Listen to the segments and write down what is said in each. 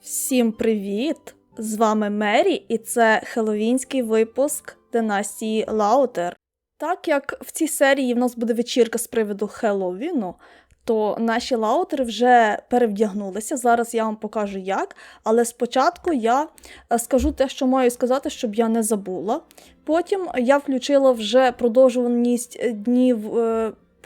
Всім привіт! З вами Мері, і це хеллоуінський випуск династії Лаутер. Так як в цій серії в нас буде вечірка з приводу Хеллоуіну, то наші лаутери вже перевдягнулися. Зараз я вам покажу як. Але спочатку я е, скажу те, що маю сказати, щоб я не забула. Потім я включила вже продовжуваність е, днів.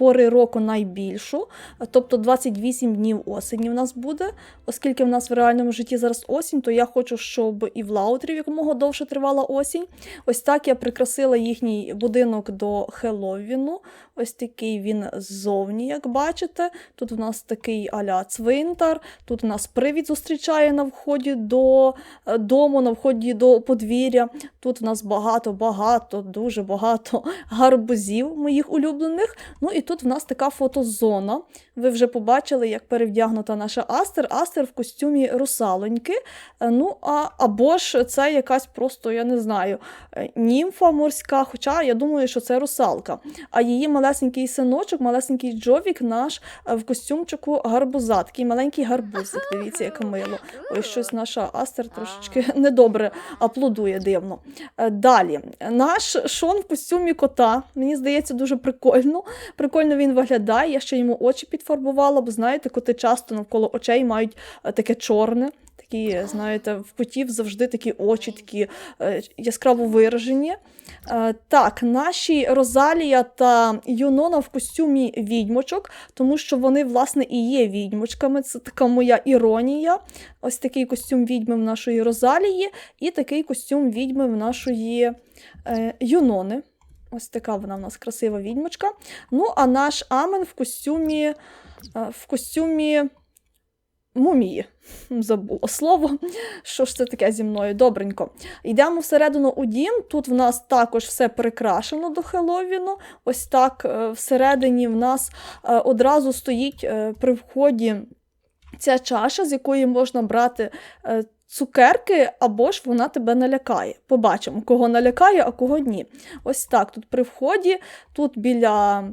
Пори року найбільшу, тобто 28 днів осені в нас буде. Оскільки в нас в реальному житті зараз осінь, то я хочу, щоб і в Лаутрі якомога довше тривала осінь. Ось так я прикрасила їхній будинок до Хеллоуіну. Ось такий він ззовні, як бачите. Тут в нас такий аля цвинтар, тут в нас привід зустрічає на вході до е, дому, на вході до подвір'я. Тут в нас багато-багато, дуже багато гарбузів моїх улюблених. Ну і тут в нас така фотозона. Ви вже побачили, як перевдягнута наша Астер. Астер в костюмі русалоньки. Е, Ну, а, або ж це якась просто, я не знаю, е, німфа морська, хоча я думаю, що це русалка. А її малесенький синочок, малесенький Джовік наш е, в костюмчику гарбуза, такий маленький гарбузик. Дивіться, яке мило. Ой, щось наша Астер трошечки недобре аплодує дивно. Далі, наш Шон в костюмі кота. Мені здається, дуже прикольно. Прикольно він виглядає. Я ще йому очі підфарбувала, бо знаєте, коти часто навколо очей мають е, таке чорне. Такі, знаєте, в котів завжди такі очі, такі е, яскраво виражені. Е, так, наші Розалія та Юнона в костюмі відьмочок, тому що вони, власне, і є відьмочками. Це така моя іронія. Ось такий костюм відьми в нашої Розалії, і такий костюм відьми в нашої Юнони. Ось така вона в нас красива відьмочка. Ну, а наш Амен в костюмі. е, В костюмі мумії. Забула слово. Що ж це таке зі мною? Добренько. Йдемо всередину у дім. Тут в нас також все прикрашено до Хеллоуіну. Ось так е, всередині в нас е, одразу стоїть при вході ця чаша, з якої можна брати. Цукерки, або ж вона тебе налякає. Побачимо, кого налякає, а кого ні. Ось так. Тут при вході, тут біля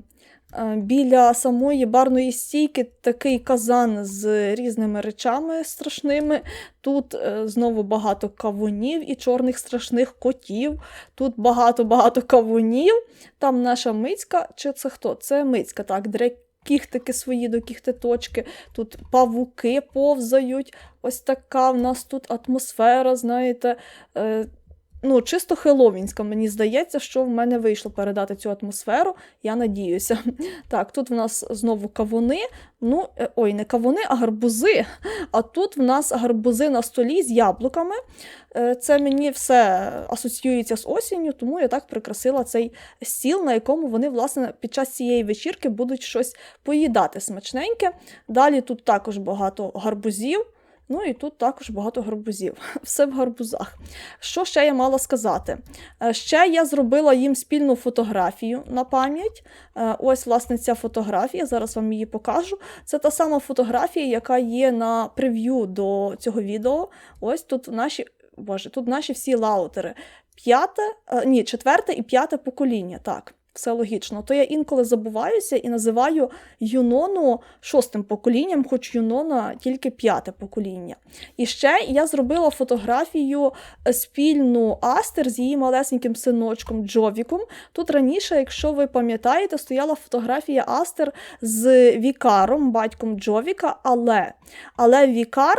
Е, Біля самої барної стійки такий казан з різними речами страшними. Тут е, знову багато кавунів і чорних страшних котів. Тут багато-багато кавунів. Там наша мицька, чи це хто? Це мицька, так, дре кіхтики свої до кіхтеточки. Тут павуки повзають. Ось така в нас тут атмосфера, знаєте. Ну, чисто хеловінська, мені здається, що в мене вийшло передати цю атмосферу. Я надіюся. Так, тут в нас знову кавуни. Ну, е, ой, не кавуни, а гарбузи. А тут в нас гарбузи на столі з яблуками. Е, Це мені все асоціюється з осінню, тому я так прикрасила цей стіл, на якому вони, власне, під час цієї вечірки будуть щось поїдати смачненьке. Далі тут також багато гарбузів. Ну і тут також багато гарбузів. Все в гарбузах. Що ще я мала сказати? Е, Ще я зробила їм спільну фотографію на пам'ять. Е, Ось, власне, ця фотографія. Зараз вам її покажу. Це та сама фотографія, яка є на прев'ю до цього відео. Ось тут наші. Боже, тут наші всі лаутери. П'яте, е, ні, четверте і п'яте покоління. Так, все логічно. То я інколи забуваюся і називаю Юнону шостим поколінням, хоч Юнона тільки п'яте покоління. І ще я зробила фотографію е, спільну Астер з її малесеньким синочком Джовіком. Тут раніше, якщо ви пам'ятаєте, стояла фотографія Астер з Вікаром, батьком Джовіка, але, але Вікар.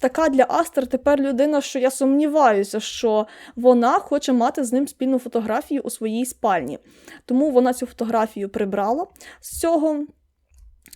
Така для Астер тепер людина, що я сумніваюся, що вона хоче мати з ним спільну фотографію у своїй спальні. Тому вона цю фотографію прибрала з цього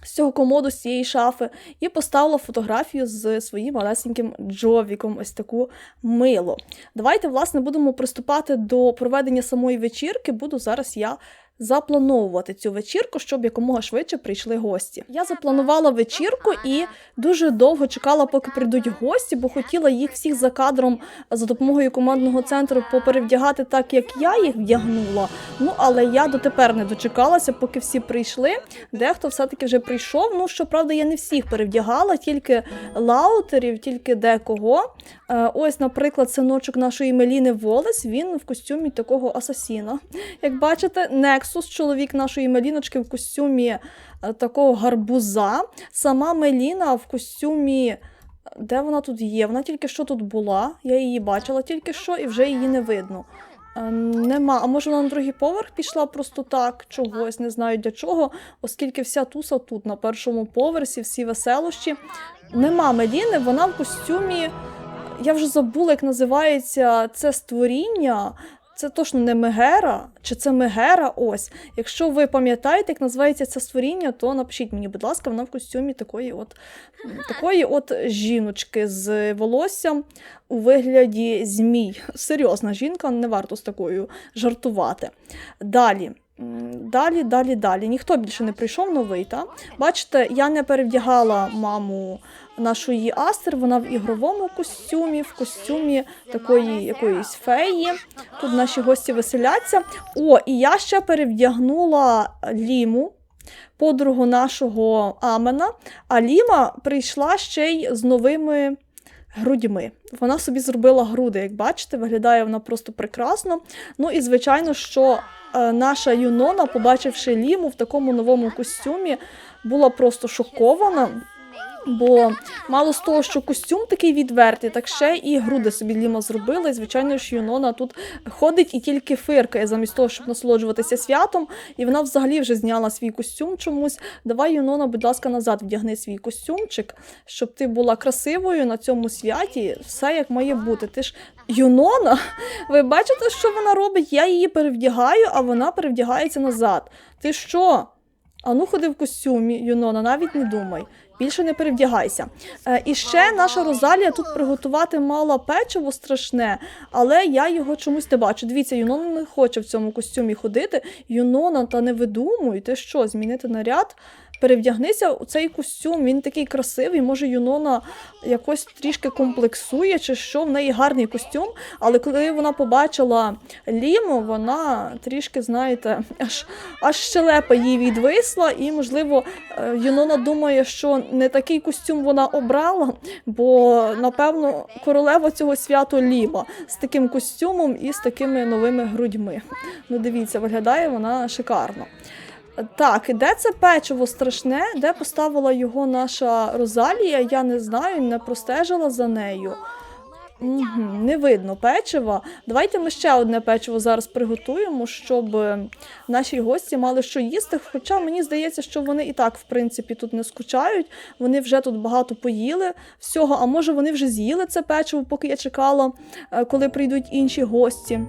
з цього комоду, з цієї шафи, і поставила фотографію з своїм малесеньким Джовіком, ось таку мило. Давайте, власне, будемо приступати до проведення самої вечірки. Буду зараз я заплановувати цю вечірку, щоб якомога швидше прийшли гості. Я запланувала вечірку і дуже довго чекала, поки прийдуть гості, бо хотіла їх всіх за кадром за допомогою командного центру поперевдягати так, як я їх вдягнула. Ну але я дотепер не дочекалася, поки всі прийшли. Дехто все-таки вже прийшов. Ну щоправда, я не всіх перевдягала, тільки лаутерів, тільки декого. Е, Ось, наприклад, синочок нашої Меліни Волес. Він в костюмі такого асасіна. Як бачите, не Нексус, чоловік нашої Меліночки в костюмі е, такого гарбуза. Сама Меліна в костюмі. Де вона тут є? Вона тільки що тут була. Я її бачила тільки що, і вже її не видно. Е, Нема. А може вона на другий поверх пішла просто так, чогось, не знаю для чого, оскільки вся туса тут, на першому поверсі, всі веселощі. Нема Меліни, вона в костюмі. Я вже забула, як називається це створіння. Це точно не Мегера, чи це Мегера? Ось. Якщо ви пам'ятаєте, як називається це створіння, то напишіть мені, будь ласка, вона в костюмі такої от, такої от жіночки з волоссям у вигляді змій. Серйозна жінка, не варто з такою жартувати. Далі. Далі, далі, далі. Ніхто більше не прийшов новий, та? Бачите, я не перевдягала маму нашої Астер, вона в ігровому костюмі, в костюмі такої якоїсь феї. Тут наші гості веселяться. О, і я ще перевдягнула Ліму, подругу нашого Амена. А Ліма прийшла ще й з новими грудьми. Вона собі зробила груди, як бачите, виглядає вона просто прекрасно. Ну і звичайно, що наша Юнона, побачивши Ліму в такому новому костюмі, була просто шокована. Бо мало з того, що костюм такий відвертий, так ще і груди собі Ліма зробила. І звичайно ж Юнона тут ходить і тільки фиркає, замість того, щоб насолоджуватися святом. І вона взагалі вже зняла свій костюм чомусь. Давай, Юнона, будь ласка, назад вдягни свій костюмчик, щоб ти була красивою на цьому святі. Все як має бути. Ти ж Юнона, ви бачите, що вона робить? Я її перевдягаю, а вона перевдягається назад. Ти що? Ану ходи в костюмі, Юнона, навіть не думай. Більше не перевдягайся. Е, і ще наша Розалія тут приготувати мала печиво страшне, але я його чомусь не бачу. Дивіться, Юнона не хоче в цьому костюмі ходити. Юнона, та не видумуй, ти що, змінити наряд? Перевдягнися у цей костюм, він такий красивий. Може, Юнона якось трішки комплексує, чи що в неї гарний костюм. Але коли вона побачила Ліму, вона трішки, знаєте, аж аж щелепа їй відвисла, і, можливо, е, Юнона думає, що не такий костюм вона обрала, бо, напевно, королева цього святу Ліма з таким костюмом і з такими новими грудьми. Ну, дивіться, виглядає вона шикарно. Так, де це печиво страшне? Де поставила його наша Розалія? Я не знаю, не простежила за нею. Угу, не видно печива. Давайте ми ще одне печиво зараз приготуємо, щоб е, наші гості мали що їсти. Хоча мені здається, що вони і так, в принципі, тут не скучають. Вони вже тут багато поїли всього. А може вони вже з'їли це печиво, поки я чекала, е, коли прийдуть інші гості.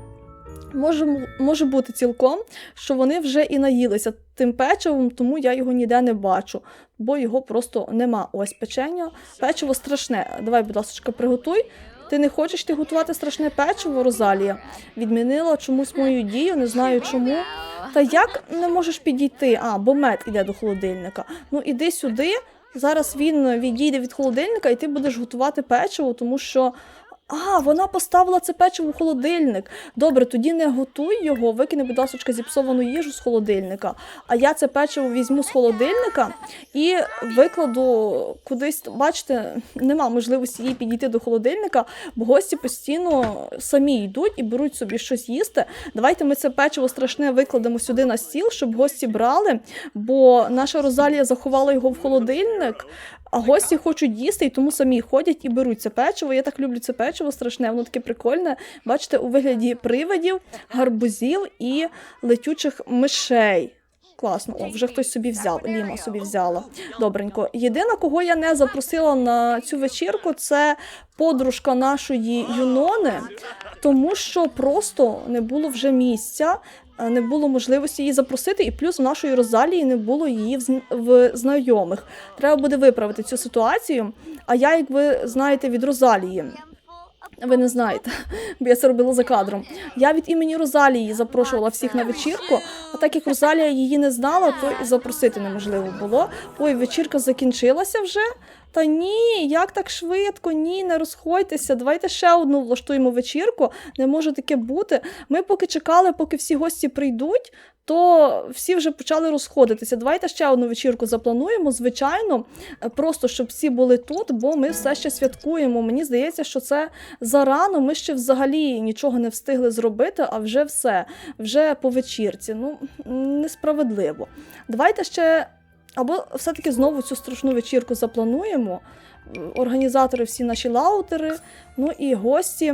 Може, може бути цілком, що вони вже і наїлися тим печивом, тому я його ніде не бачу, бо його просто нема. Ось печення. Печиво страшне. Давай, будь ласка, приготуй. Ти не хочеш ти готувати страшне печиво, Розалія? Відмінила чомусь мою дію, не знаю чому. Та як не можеш підійти? А, бо мед іде до холодильника. Ну іди сюди. Зараз він відійде від холодильника, і ти будеш готувати печиво, тому що. А, вона поставила це печиво в холодильник. Добре, тоді не готуй його, викине, будь ласка, зіпсовану їжу з холодильника. А я це печиво візьму з холодильника і викладу кудись. Бачите, нема можливості їй підійти до холодильника, бо гості постійно самі йдуть і беруть собі щось їсти. Давайте ми це печиво страшне викладемо сюди на стіл, щоб гості брали, бо наша Розалія заховала його в холодильник. А гості хочуть їсти, і тому самі ходять і беруть це печиво. Я так люблю це печиво страшне, воно таке прикольне. Бачите, у вигляді привидів, гарбузів і летючих мишей. Класно, о, вже хтось собі взяв. Ліма собі взяла. Добренько. Єдина, кого я не запросила на цю вечірку, це подружка нашої Юнони, тому що просто не було вже місця. Е, Не було можливості її запросити, і плюс в нашої Розалії не було її в, зн- в знайомих. Треба буде виправити цю ситуацію. А я, як ви знаєте, від Розалії. Ви не знаєте, бо я це робила за кадром. Я від імені Розалії запрошувала всіх на вечірку, а так як Розалія її не знала, то і запросити неможливо було. Ой, вечірка закінчилася вже. Та ні, як так швидко? Ні, не розходьтеся. Давайте ще одну влаштуємо вечірку. Не може таке бути. Ми поки чекали, поки всі гості прийдуть, то всі вже почали розходитися. Давайте ще одну вечірку заплануємо. Звичайно, е, просто щоб всі були тут, бо ми все ще святкуємо. Мені здається, що це зарано. Ми ще взагалі нічого не встигли зробити, а вже все, вже по вечірці. Ну, несправедливо. Давайте ще. Або все-таки знову цю страшну вечірку заплануємо. Організатори, всі наші лаутери, ну і гості.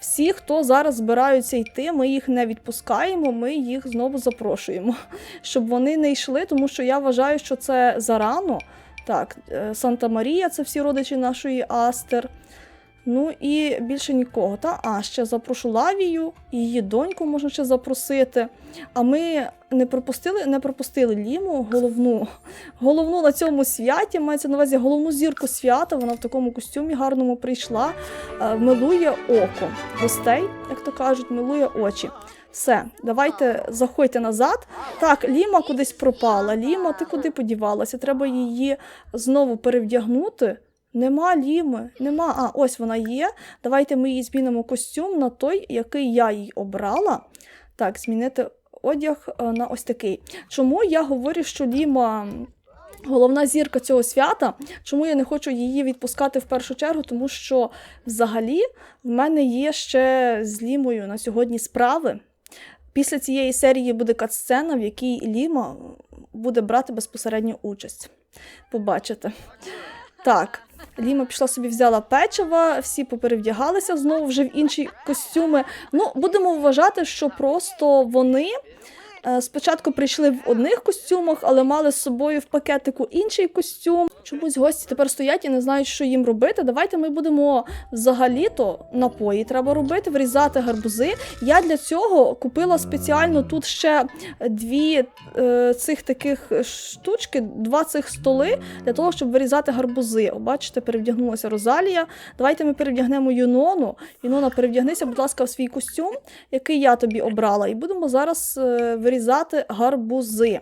Всі, хто зараз збираються йти, ми їх не відпускаємо, ми їх знову запрошуємо, щоб вони не йшли, тому що я вважаю, що це зарано. Так, е, Санта Марія це всі родичі нашої Астер. Ну і більше нікого. Та? А ще запрошу Лавію, її доньку можна ще запросити. А ми не пропустили, не пропустили Ліму, головну, головну на цьому святі, мається на увазі головну зірку свята. Вона в такому костюмі гарному прийшла, е, милує око гостей, як то кажуть, милує очі. Все, давайте заходьте назад. Так, Ліма кудись пропала. Ліма, ти куди подівалася? Треба її знову перевдягнути. Нема Ліми, нема. А, ось вона є. Давайте ми їй змінимо костюм на той, який я їй обрала. Так, змінити одяг е, на ось такий. Чому я говорю, що Ліма головна зірка цього свята? Чому я не хочу її відпускати в першу чергу? Тому що взагалі в мене є ще з Лімою на сьогодні справи. Після цієї серії буде катсцена, в якій Ліма буде брати безпосередню участь. Побачите. Так, Ліма пішла собі, взяла печива, всі поперевдягалися знову вже в інші костюми. Ну, будемо вважати, що просто вони спочатку прийшли в одних костюмах, але мали з собою в пакетику інший костюм. Чомусь гості тепер стоять і не знають, що їм робити. Давайте ми будемо взагалі-то напої треба робити, вирізати гарбузи. Я для цього купила спеціально тут ще дві е, цих таких штучки, два цих столи для того, щоб вирізати гарбузи. О, бачите, перевдягнулася Розалія. Давайте ми перевдягнемо Юнону. Юнона, перевдягнися, будь ласка, в свій костюм, який я тобі обрала, і будемо зараз е, вирізати гарбузи.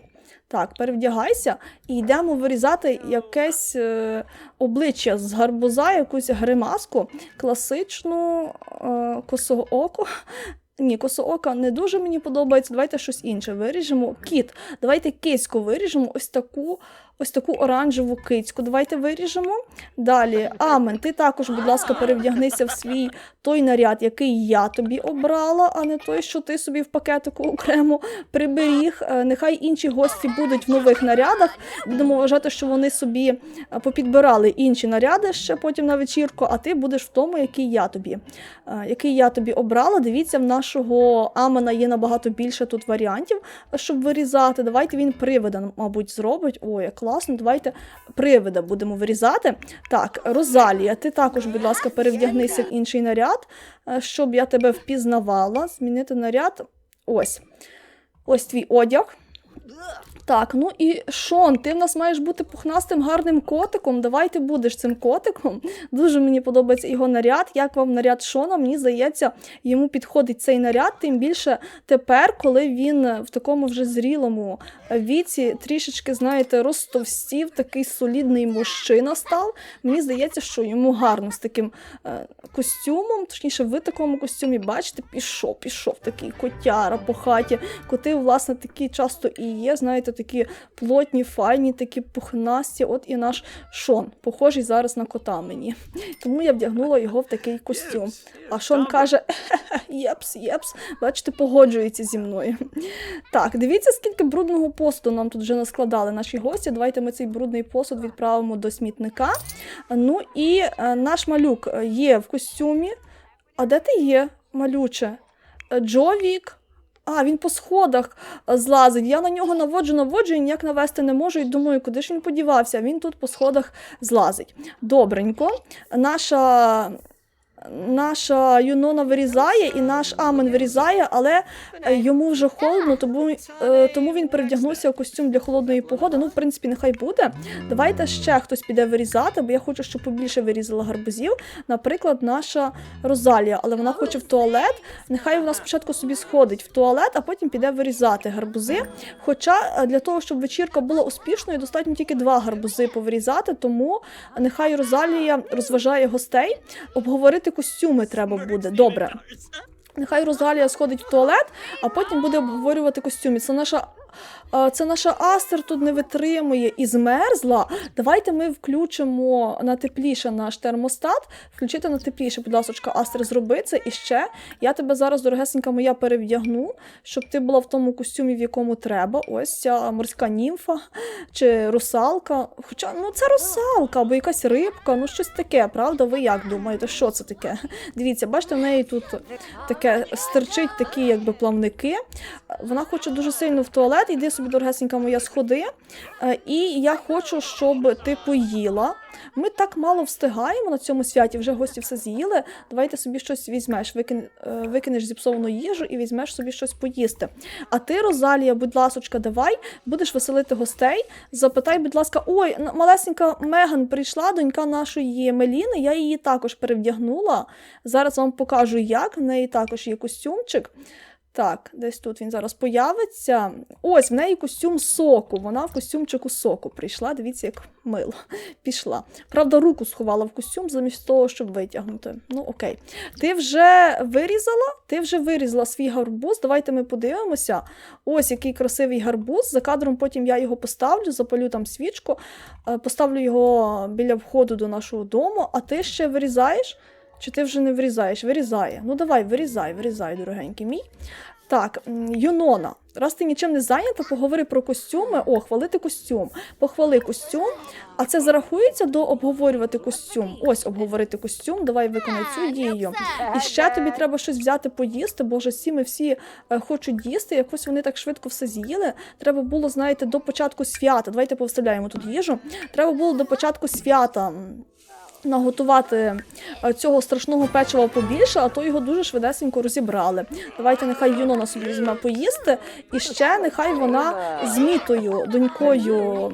Так, перевдягайся і йдемо вирізати якесь е, обличчя з гарбуза, якусь гримаску, класичну е, косооку. Ні, косоока не дуже мені подобається. Давайте щось інше виріжемо. Кіт. Давайте киську виріжемо. Ось таку, ось таку оранжеву кицьку. Давайте виріжемо. Далі, Амен, ти також, будь ласка, перевдягнися в свій той наряд, який я тобі обрала, а не той, що ти собі в пакетику окремо приберіг. Е, Нехай інші гості будуть в нових нарядах. Будемо вважати, що вони собі е, попідбирали інші наряди ще потім на вечірку, а ти будеш в тому, який я тобі, е, який я тобі обрала. Дивіться, в нашого Амена є набагато більше тут варіантів, щоб вирізати. Давайте він привида, мабуть, зробить. Ой, як класно. Давайте привида будемо вирізати. Так, Розалія, ти також, будь ласка, перевдягнися в інший наряд, е, щоб я тебе впізнавала. Змінити наряд. Ось. Ось твій одяг. Так, ну і Шон, ти в нас маєш бути пухнастим гарним котиком. Давай ти будеш цим котиком. Дуже мені подобається його наряд. Як вам наряд Шона? Мені здається, йому підходить цей наряд, тим більше тепер, коли він в такому вже зрілому віці, трішечки, знаєте, розтовстів, такий солідний мужчина став. Мені здається, що йому гарно з таким е, костюмом, точніше, ви в такому костюмі, бачите, пішов, пішов такий котяра по хаті. Коти, власне, такі часто і є, знаєте, такі плотні, файні, такі пухнасті. От і наш Шон, похожий зараз на кота мені. Тому я вдягнула його в такий костюм. А Шон каже: єпс, єпс, бачите, погоджується зі мною. Так, дивіться, скільки брудного посуду нам тут вже наскладали наші гості. Давайте ми цей брудний посуд відправимо до смітника. Ну і е, наш малюк є в костюмі. А де ти є, малюче? Е, Джовік. А, він по сходах е, злазить. Я на нього наводжу, наводжу і ніяк навести не можу. І думаю, куди ж він подівався? Він тут по сходах злазить. Добренько. Наша. Наша Юнона вирізає і наш Амен вирізає, але е, йому вже холодно, тому, е, тому він перевдягнувся у костюм для холодної погоди. Ну, в принципі, нехай буде. Давайте ще хтось піде вирізати, бо я хочу, щоб побільше вирізала гарбузів. Наприклад, наша Розалія, але вона хоче в туалет. Нехай вона спочатку собі сходить в туалет, а потім піде вирізати гарбузи. Хоча е, для того, щоб вечірка була успішною, достатньо тільки два гарбузи повирізати, тому нехай Розалія розважає гостей, обговорити костюми треба буде. Добре. Нехай Розалія сходить в туалет, а потім буде обговорювати костюми. Це наша. Це наша Астер тут не витримує і змерзла. Давайте ми включимо на тепліше наш термостат. Включити на тепліше, будь ласка, Астер, зроби це. І ще я тебе зараз, дорогесенька моя, перевдягну, щоб ти була в тому костюмі, в якому треба. Ось ця морська німфа чи русалка. Хоча ну це русалка або якась рибка, ну щось таке, правда? Ви як думаєте, що це таке? Дивіться, бачите, в неї тут таке стерчить такі, якби плавники. Вона хоче дуже сильно в туалет. Іди собі, дорогесенька моя, сходи. Е, І я хочу, щоб ти поїла. Ми так мало встигаємо на цьому святі, вже гості все з'їли. Давайте собі щось візьмеш, е, викинеш зіпсовану їжу і візьмеш собі щось поїсти. А ти, Розалія, будь ласочка, давай, будеш веселити гостей. Запитай, будь ласка, ой, малесенька Меган прийшла, донька нашої Меліни, я її також перевдягнула. Зараз вам покажу, як. В неї також є костюмчик. Так, десь тут він зараз появиться. Ось в неї костюм соку. Вона в костюмчику соку прийшла. Дивіться, як мило пішла. Правда, руку сховала в костюм замість того, щоб витягнути. Ну, окей. Ти вже вирізала? Ти вже вирізала свій гарбуз. Давайте ми подивимося. Ось який красивий гарбуз. За кадром потім я його поставлю, запалю там свічку, е, поставлю його біля входу до нашого дому, а ти ще вирізаєш? Чи ти вже не вирізаєш? Вирізає. Ну давай, вирізай, вирізай, дорогенький мій. Так, Юнона, раз ти нічим не зайнята, поговори про костюми. О, хвалити костюм. Похвали костюм. А це зарахується до обговорювати костюм. Ось обговорити костюм. Давай виконай цю дію. І ще тобі треба щось взяти поїсти, боже, всі ми всі е, хочуть їсти. Якось вони так швидко все з'їли. Треба було, знаєте, до початку свята. Давайте повставляємо тут їжу. Треба було до початку свята. Наготувати е, цього страшного печива побільше, а то його дуже швидесенько розібрали. Давайте нехай Юнона собі візьме поїсти, і ще нехай вона з мітою, донькою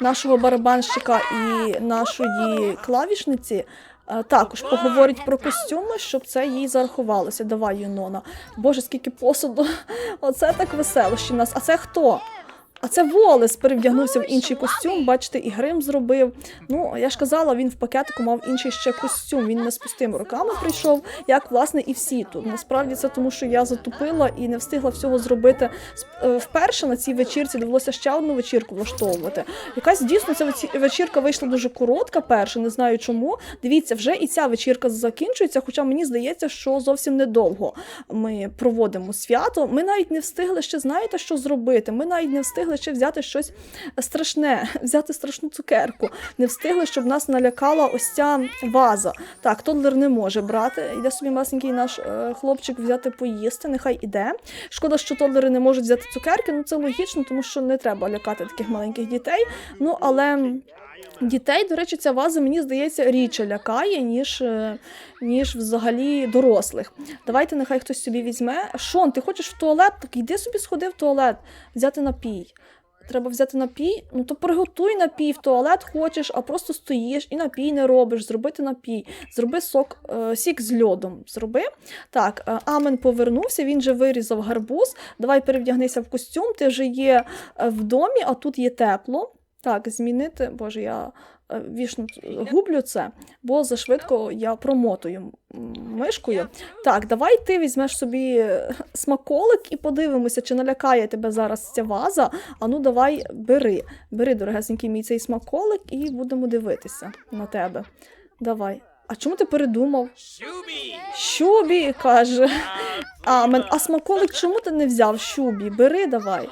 нашого барабанщика і нашої клавішниці. е, Також поговорить про костюми, щоб це їй зарахувалося. Давай, Юнона. Боже, скільки посуду. Оце так веселощі в нас. А це хто? А це Волес перевдягнувся в інший костюм, бачите, і грим зробив. Ну, я ж казала, він в пакетику мав інший ще костюм. Він не з пустими руками прийшов, як власне і всі тут. Насправді це тому, що я затупила і не встигла всього зробити е, вперше на цій вечірці. Довелося ще одну вечірку влаштовувати. Якась дійсно ця вечі- вечірка вийшла дуже коротка. Перша, не знаю чому. Дивіться, вже і ця вечірка закінчується. Хоча мені здається, що зовсім недовго ми проводимо свято. Ми навіть не встигли ще, знаєте, що зробити. Ми навіть не встигли ще взяти щось страшне, взяти страшну цукерку. Не встигли, щоб нас налякала ось ця ваза. Так, Тодлер не може брати. Йде собі масенький наш е, хлопчик взяти поїсти, нехай іде. Шкода, що Тодлери не можуть взяти цукерки. Ну це логічно, тому що не треба лякати таких маленьких дітей. Ну але. Дітей, до речі, ця ваза, мені здається, рідше лякає, ніж, е, ніж взагалі дорослих. Давайте нехай хтось собі візьме. Шон, ти хочеш в туалет? Так йди собі сходи в туалет, взяти напій. Треба взяти напій, ну то приготуй напій в туалет хочеш, а просто стоїш і напій не робиш. Зробити напій, зроби сок, е, сік з льодом. Зроби. Так, е, Амен повернувся, він же вирізав гарбуз. Давай перевдягнися в костюм, ти вже є е, в домі, а тут є тепло. Так, змінити, боже, я е, вішну гублю це, бо зашвидко я промотую мишкою. Так, давай ти візьмеш собі е, смаколик і подивимося, чи налякає тебе зараз ця ваза. А ну давай бери. Бери, дорогесенький мій цей смаколик, і будемо дивитися на тебе. Давай. А чому ти передумав? Щубі, каже. А, мен, а смаколик чому ти не взяв щубі? Бери давай.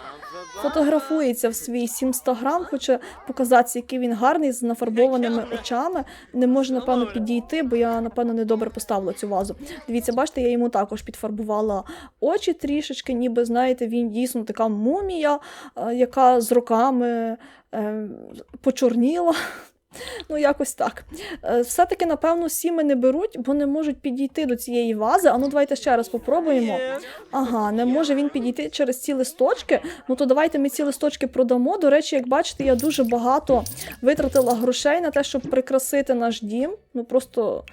Фотографується в свій інстаграм, хоче показати, який він гарний з нафарбованими очами. Не може, напевно, підійти, бо я, напевно, недобре поставила цю вазу. Дивіться, бачите, я йому також підфарбувала очі трішечки, ніби знаєте, він дійсно така мумія, е, яка з роками е, почорніла. Ну, якось так. Е, Все-таки, напевно, сіми не беруть, бо не можуть підійти до цієї вази. А ну давайте ще раз попробуємо. Ага, не може він підійти через ці листочки. Ну то давайте ми ці листочки продамо. До речі, як бачите, я дуже багато витратила грошей на те, щоб прикрасити наш дім. Ну просто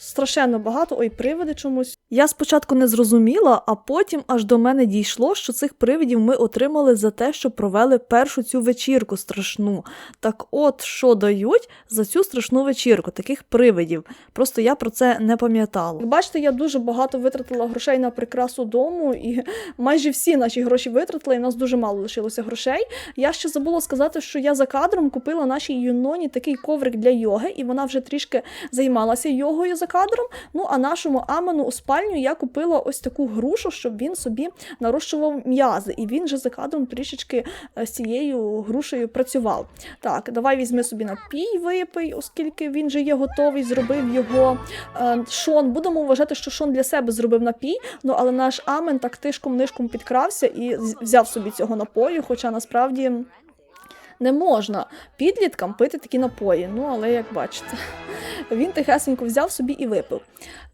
страшенно багато. Ой, привиди чомусь. Я спочатку не зрозуміла, а потім аж до мене дійшло, що цих привидів ми отримали за те, що провели першу цю вечірку страшну. Так от, що дають за цю страшну вечірку, таких привидів. Просто я про це не пам'ятала. Бачите, я дуже багато витратила грошей на прикрасу дому, і майже всі наші гроші витратила, і нас дуже мало лишилося грошей. Я ще забула сказати, що я за кадром купила нашій Юноні такий коврик для йоги, і вона вже трішки займалася йогою за кадром. Ну а нашому Амену у спальню я купила ось таку грушу, щоб він собі нарощував м'язи, і він же за кадром трішечки е, з цією грушею працював. Так, давай візьми собі напій, випий, оскільки він же є готовий, зробив його е, Шон. Будемо вважати, що Шон для себе зробив напій. Ну але наш Амен так тишком нишком підкрався і взяв собі цього напою, хоча насправді. Не можна підліткам пити такі напої. Ну, але як бачите, він тихесенько взяв собі і випив.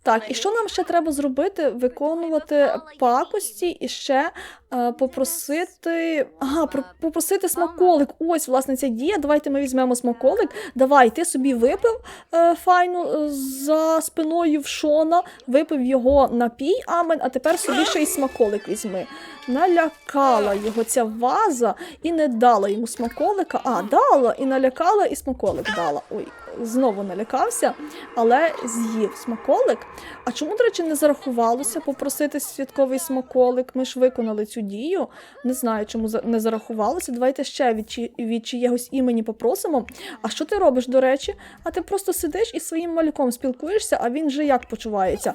Так, і що нам ще треба зробити? Виконувати пакості і ще е, попросити. Ага, про- попросити смаколик. Ось, власне, ця дія. Давайте ми візьмемо смаколик. Давай, ти собі випив е, файну е, за спиною в Шона, випив його напій, амен, а тепер собі ще й смаколик візьми. Налякала його ця ваза і не дала йому смаколика. А, дала і налякала, і смаколик дала. Ой, знову налякався, але з'їв смаколик. А чому, до речі, не зарахувалося попросити святковий смаколик? Ми ж виконали цю дію. Не знаю, чому не зарахувалося. Давайте ще від, чи- від чиєгось імені попросимо. А що ти робиш, до речі? А ти просто сидиш і своїм малюком спілкуєшся, а він же як почувається?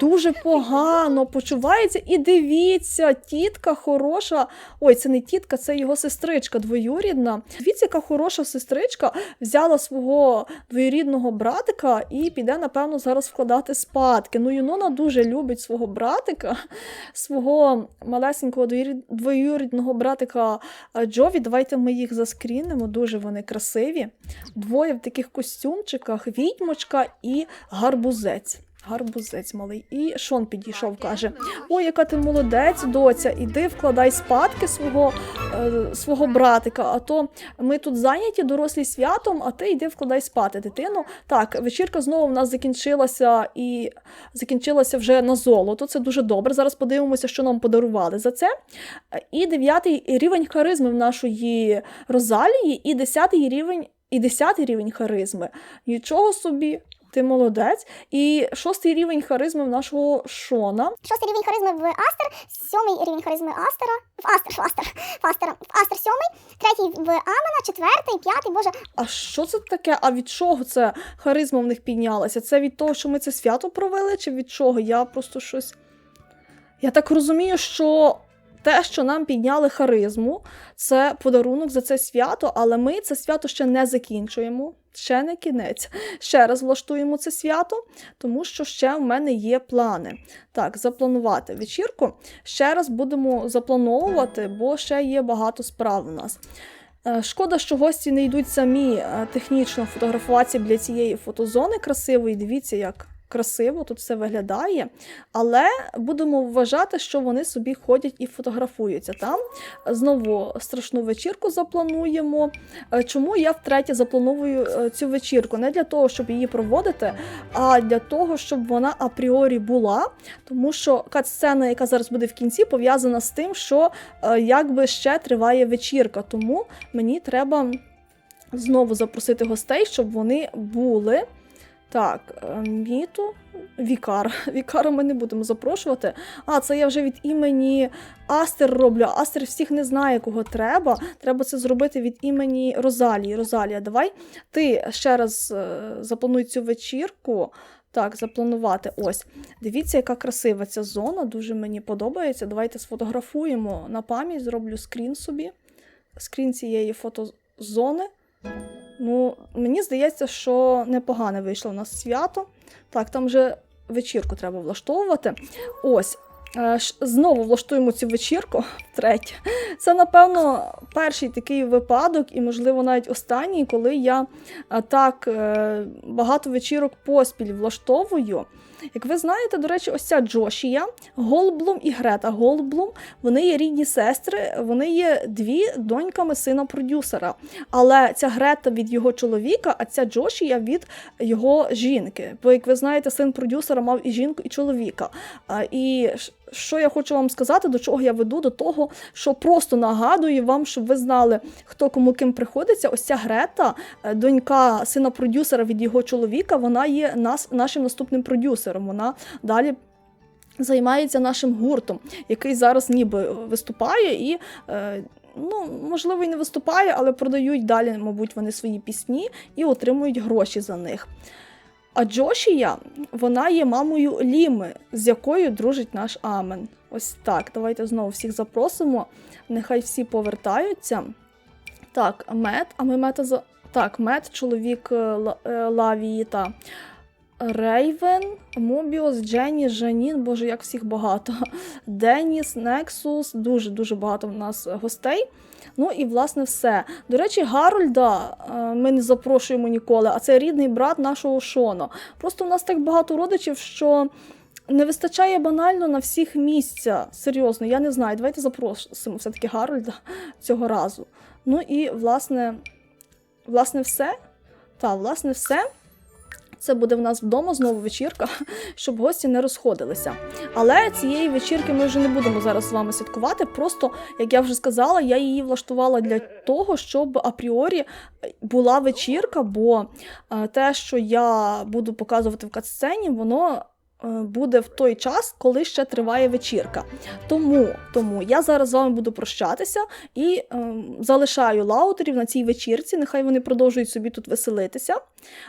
Дуже погано почувається. І дивіться, тітка хороша. Ой, це не тітка, це його сестричка двоюрідна. Дивіться, яка хороша сестричка взяла свого двоюрідного братика і піде, напевно, зараз вкладати спадки. Ну, Юнона дуже любить свого братика, свого малесенького двоюрідного братика е, Джові. Давайте ми їх заскрінемо. Дуже вони красиві. Двоє в таких костюмчиках: відьмочка і гарбузець. Гарбузець малий. І Шон підійшов, каже: Ой, яка ти молодець, доця, іди вкладай спадки свого, е, свого братика. А то ми тут зайняті дорослі святом, а ти йди вкладай спати дитину. Так, вечірка знову в нас закінчилася і закінчилася вже на золото. Це дуже добре. Зараз подивимося, що нам подарували за це. І дев'ятий рівень харизми в нашої Розалії, і десятий рівень, і десятий рівень харизми. Нічого собі. Ти молодець. І шостий рівень харизми в нашого Шона. Шостий рівень харизми в Астер, сьомий рівень харизми Астера, в Астер, в Астер, в Астер, в Астер сьомий, третій в Амена, четвертий, п'ятий, боже, А що це таке? А від чого це харизма в них піднялася? Це від того, що ми це свято провели, чи від чого? Я просто щось. Я так розумію, що те, що нам підняли харизму, це подарунок за це свято, але ми це свято ще не закінчуємо. Ще не кінець. Ще раз влаштуємо це свято, тому що ще в мене є плани. Так, запланувати вечірку. Ще раз будемо заплановувати, бо ще є багато справ у нас. Е, Шкода, що гості не йдуть самі е, технічно фотографуватися біля цієї фотозони красивої. Дивіться, як красиво тут все виглядає. Але будемо вважати, що вони собі ходять і фотографуються там. Знову страшну вечірку заплануємо. Е, Чому я втретє заплановую е, цю вечірку? Не для того, щоб її проводити, а для того, щоб вона апріорі була. Тому що кат-сцена, яка зараз буде в кінці, пов'язана з тим, що е, якби ще триває вечірка. Тому мені треба знову запросити гостей, щоб вони були. Так, е, міту, Вікар. Вікара ми не будемо запрошувати. А, це я вже від імені Астер роблю. Астер всіх не знає, кого треба. Треба це зробити від імені Розалії. Розалія, давай ти ще раз е, заплануй цю вечірку. Так, запланувати. Ось. Дивіться, яка красива ця зона. Дуже мені подобається. Давайте сфотографуємо на пам'ять, зроблю скрін собі. Скрін цієї фотозони. Ну, мені здається, що непогане вийшло у нас свято. Так, там вже вечірку треба влаштовувати. Ось. Е, Знову влаштуємо цю вечірку третє. Це, напевно, перший такий випадок, і, можливо, навіть останній, коли я е, так е, багато вечірок поспіль влаштовую. Як ви знаєте, до речі, ось ця Джошія, Голблум і Грета Голблум, вони є рідні сестри, вони є дві доньками сина продюсера. Але ця Грета від його чоловіка, а ця Джошія від його жінки. Бо, як ви знаєте, син продюсера мав і жінку, і чоловіка. І що я хочу вам сказати, до чого я веду? До того, що просто нагадую вам, щоб ви знали, хто кому ким приходиться. Ось ця Грета, е, донька сина продюсера від його чоловіка, вона є нас, нашим наступним продюсером. Вона далі. Займається нашим гуртом, який зараз ніби виступає і, е, ну, можливо, і не виступає, але продають далі, мабуть, вони свої пісні і отримують гроші за них. А Джошія, вона є мамою Ліми, з якою дружить наш Амен. Ось так. Давайте знову всіх запросимо. Нехай всі повертаються. Так, мед, а ми мета за. Так, мед, чоловік е, е, Лавії та Рейвен, Мобіус, Дженні, Жанін, боже, як всіх багато. Деніс, Нексус, дуже-дуже багато в нас гостей. Ну і власне все. До речі, Гарольда е, ми не запрошуємо ніколи, а це рідний брат нашого Шона. Просто в нас так багато родичів, що не вистачає банально на всіх місця. Серйозно, я не знаю. Давайте запросимо все-таки Гарольда цього разу. Ну і власне, власне, все. Та, власне, все. Це буде в нас вдома знову вечірка, щоб гості не розходилися. Але цієї вечірки ми вже не будемо зараз з вами святкувати. Просто, як я вже сказала, я її влаштувала для того, щоб апріорі була вечірка, бо е, те, що я буду показувати в катсцені, воно буде в той час, коли ще триває вечірка. Тому, тому я зараз з вами буду прощатися і е, залишаю лаутерів на цій вечірці. Нехай вони продовжують собі тут веселитися.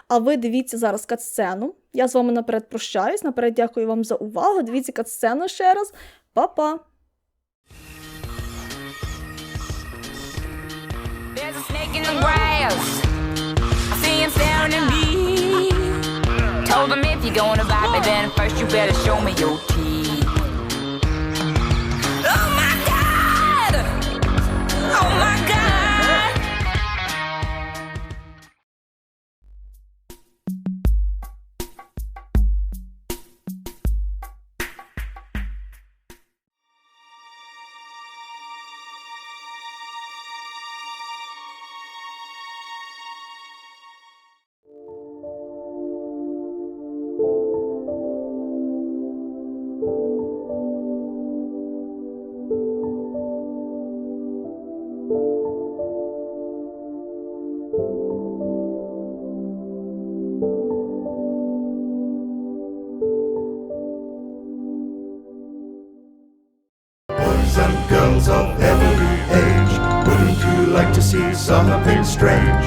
А ви дивіться зараз катсцену. Я з вами наперед прощаюсь. Наперед дякую вам за увагу. Дивіться катсцену ще раз. Па-па! In the grass. I see him staring at. Told him if you're gonna bite me, then first you better show me your teeth. Oh my god! Oh my god! Something strange?